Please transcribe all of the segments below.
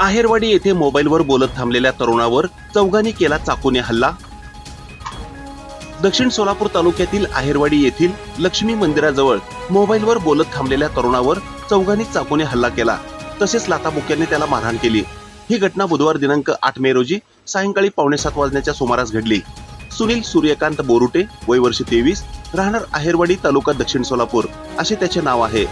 आहेरवाडी येथे मोबाईलवर बोलत थांबलेल्या तरुणावर चौघांनी केला चाकूने हल्ला. दक्षिण सोलापूर तालुक्यातील आहेरवाडी येथील लक्ष्मी मंदिराजवळ मोबाईलवर बोलत थांबलेल्या तरुणावर चौघांनी चाकूने हल्ला केला. तसेच लाताबुक्याने त्याला मारहाण केली. ही घटना बुधवार दिनांक आठ मे रोजी सायंकाळी पावणेसात वाजण्याच्या सुमारास घडली. सुनील सूर्यकांत बोरुटे वय वर्ष तेवीस राहणार आहेरवाडी तालुका दक्षिण सोलापूर असे त्याचे नाव आहे.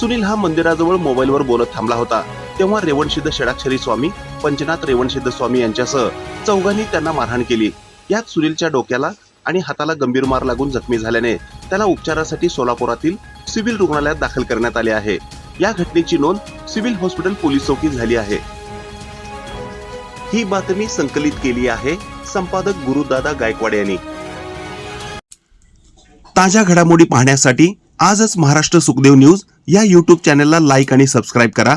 सुनील हा मंदिराजवळ मोबाईलवर बोलत थांबला होता. तेव्हा रेवणसिद्ध षडाक्षरी स्वामी पंचनाथ रेवणसिद्ध स्वामी यांच्यासह चौघांनी त्यांना मारहाण केली. यात सुनीलच्या डोक्याला आणि हाताला गंभीर मार लागून जखमी झाल्याने त्याला उपचारासाठी सोलापुरातील सिव्हिल रुग्णालयात दाखल करण्यात आले आहे. या घटनेची नोंद सिव्हिल हॉस्पिटल पोलीस चौकीत झाली आहे. ही बातमी संकलित केली आहे संपादक गुरुदादा गायकवाड यांनी. ताज्या घडामोडी पाहण्यासाठी आजच महाराष्ट्र सुखदेव न्यूज या युट्यूब चॅनलला लाईक आणि सबस्क्राईब करा.